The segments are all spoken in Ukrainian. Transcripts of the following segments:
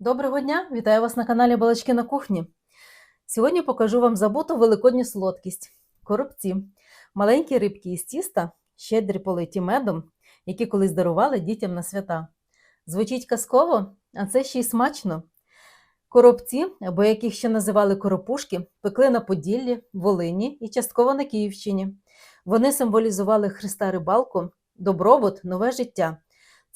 Доброго дня! Вітаю вас на каналі Балачки на кухні. Сьогодні покажу вам забуту великодню солодкість коробці. Маленькі рибки із тіста, щедрі политі медом, які колись дарували дітям на свята. Звучить казково, а це ще й смачно. Коробці, або яких ще називали коропушки, пекли на Поділлі, Волині і частково на Київщині. Вони символізували Христа рибалку, добробут, нове життя.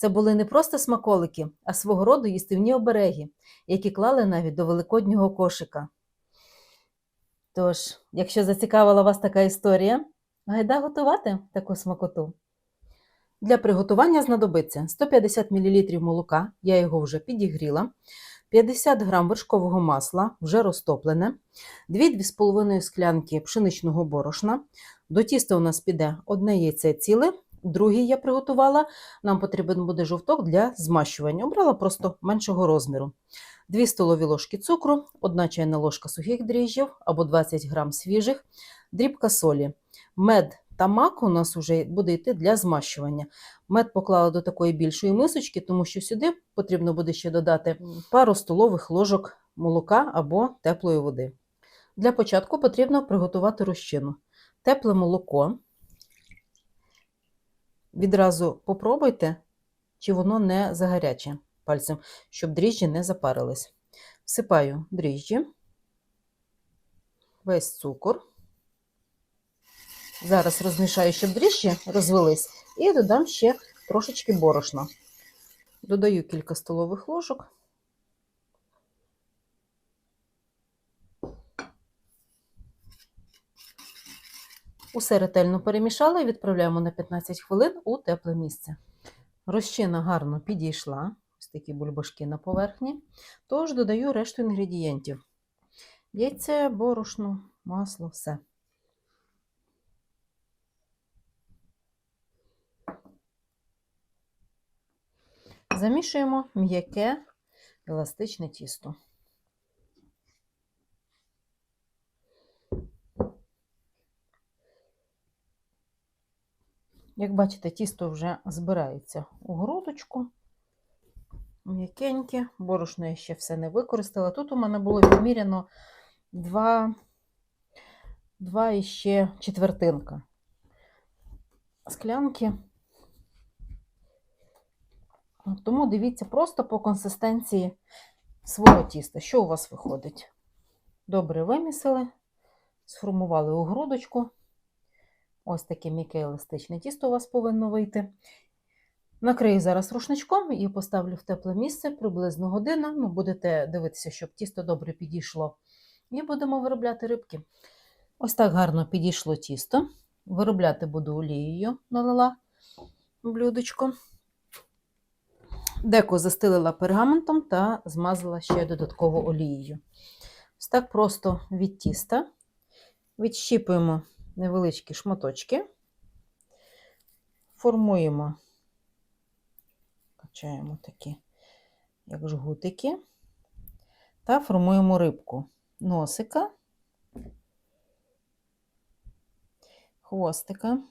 Це були не просто смаколики, а свого роду їстивні обереги, які клали навіть до великоднього кошика. Тож, якщо зацікавила вас така історія, гайда готувати таку смакоту. Для приготування знадобиться 150 мл молока, я його вже підігріла, 50 г вершкового масла, вже розтоплене, 2-2,5 склянки пшеничного борошна. До тіста у нас піде одне яйце ціле, другий я приготувала. Нам потрібен буде жовток для змащування. Обрала просто меншого розміру. 2 столові ложки цукру, 1 чайна ложка сухих дріжджів або 20 грам свіжих, дрібка солі. Мед та мак у нас вже буде йти для змащування. Мед поклала до такої більшої мисочки, тому що сюди потрібно буде ще додати пару столових ложок молока або теплої води. Для початку потрібно приготувати розчину. Тепле молоко. Відразу попробуйте, чи воно не загаряче пальцем, щоб дріжджі не запарились. Всипаю дріжджі, весь цукор. Зараз розмішаю, щоб дріжджі розвелись, і додам ще трошечки борошна. Додаю кілька столових ложок. Усе ретельно перемішала і відправляємо на 15 хвилин у тепле місце. Розчина гарно підійшла, ось такі бульбашки на поверхні. Тож додаю решту інгредієнтів: яйце, борошно, масло, все. Замішуємо м'яке еластичне тісто. Як бачите, тісто вже збирається у грудочку. М'якеньке, борошно я ще все не використала. Тут у мене було відміряно 2, 2 і ще четвертинка склянки. Тому дивіться просто по консистенції свого тіста, що у вас виходить. Добре вимісили, сформували у грудочку. Ось таке м'яке еластичне тісто у вас повинно вийти. Накрию зараз рушничком і поставлю в тепле місце приблизно годину. Ну, будете дивитися, щоб тісто добре підійшло. І будемо виробляти рибки. Ось так гарно підійшло тісто. Виробляти буду олією, налила блюдечко. Деко застелила пергаментом та змазала ще додатково олією. Ось так просто від тіста відщіпуємо невеличкі шматочки, формуємо, качаємо такі, як жгутики, та формуємо рибку носика, хвостика.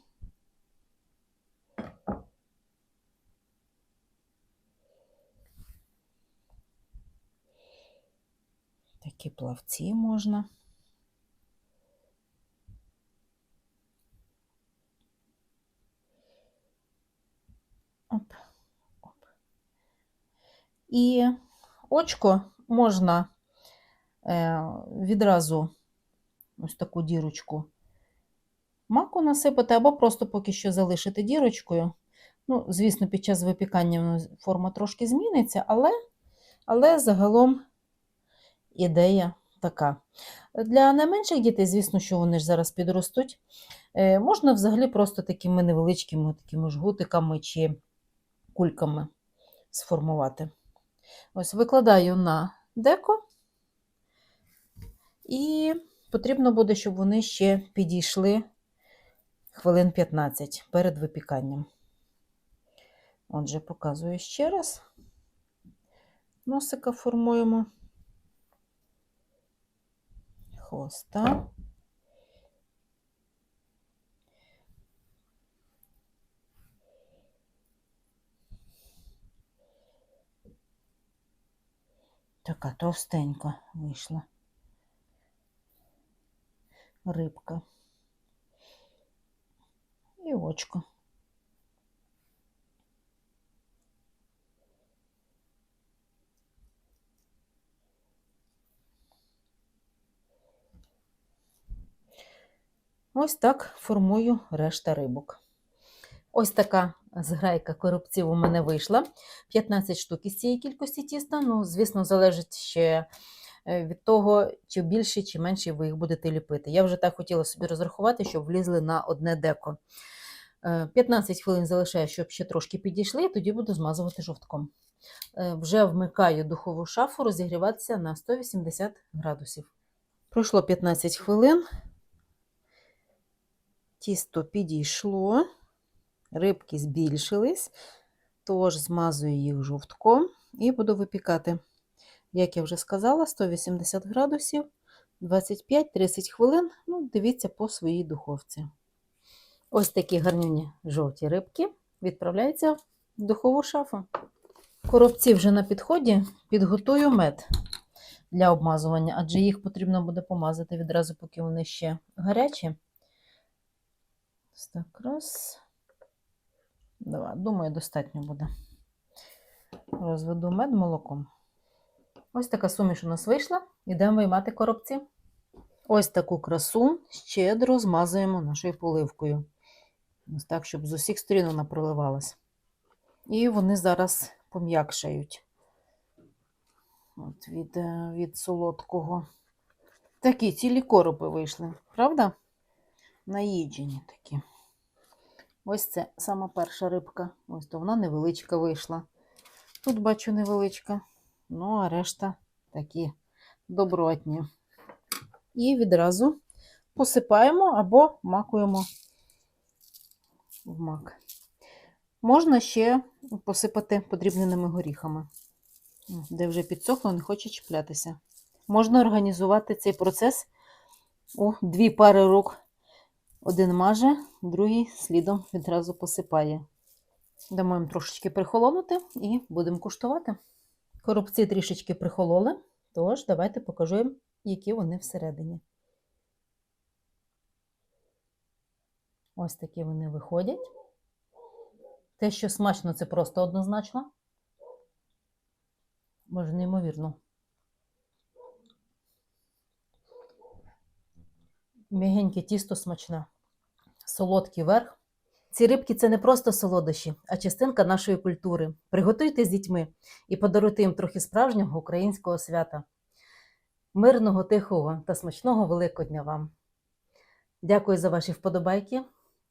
Такі плавці можна. І очко можна е, відразу ось таку дірочку маку насипати, або просто поки що залишити дірочкою. Ну, звісно, під час випікання форма трошки зміниться, але, але загалом ідея така. Для найменших дітей, звісно, що вони ж зараз підростуть, е, можна взагалі просто такими невеличкими такими жгутиками чи кульками сформувати. Ось викладаю на деко, і потрібно буде, щоб вони ще підійшли хвилин 15 перед випіканням. Отже, показую ще раз. Носика формуємо, хвоста. Така товстенька вийшла. Рибка. І очко. Ось так формую решта рибок. Ось така зграйка коробців у мене вийшла. 15 штук із цієї кількості тіста. Ну, звісно, залежить ще е, від того, чи більше, чи менше ви їх будете ліпити. Я вже так хотіла собі розрахувати, щоб влізли на одне деко. Е, 15 хвилин залишаю, щоб ще трошки підійшли, і тоді буду змазувати жовтком. Е, Вже вмикаю духову шафу розігріватися на 180 градусів. Пройшло 15 хвилин. Тісто підійшло, рибки збільшились, тож змазую їх жовтком і буду випікати. Як я вже сказала, 180 градусів, 25-30 хвилин. Ну, дивіться по своїй духовці. Ось такі гарнюні жовті рибки відправляються в духову шафу. Коробці вже на підході, підготую мед для обмазування, адже їх потрібно буде помазати відразу, поки вони ще гарячі. Ось так, раз. Думаю, достатньо буде. Розведу мед молоком. Ось така суміш у нас вийшла. Йдемо виймати коробці. Ось таку красу щедро змазуємо нашою поливкою. Ось так, щоб з усіх сторін вона проливалась. І вони зараз пом'якшають. От від, е, від солодкого. Такі цілі коропи вийшли, правда? Наїджені такі. Ось це сама перша рибка. Ось то вона невеличка вийшла. Тут бачу невеличка. Ну, а решта такі добротні. І відразу посипаємо або макуємо в мак. Можна ще посипати подрібненими горіхами, де вже підсохло, не хоче чіплятися. Можна організувати цей процес у дві пари рук. Один маже, другий слідом відразу посипає. Дамо їм трошечки прихолонути і будемо куштувати. Коробці трішечки прихололи, тож давайте покажу їм, які вони всередині. Ось такі вони виходять. Те, що смачно, це просто однозначно. Може, неймовірно. М'ягеньке тісто смачне, солодкий верх. Ці рибки це не просто солодощі, а частинка нашої культури. Приготуйте з дітьми і подаруйте їм трохи справжнього українського свята. Мирного, тихого та смачного Великодня вам! Дякую за ваші вподобайки,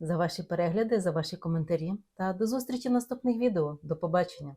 за ваші перегляди, за ваші коментарі та до зустрічі в наступних відео. До побачення!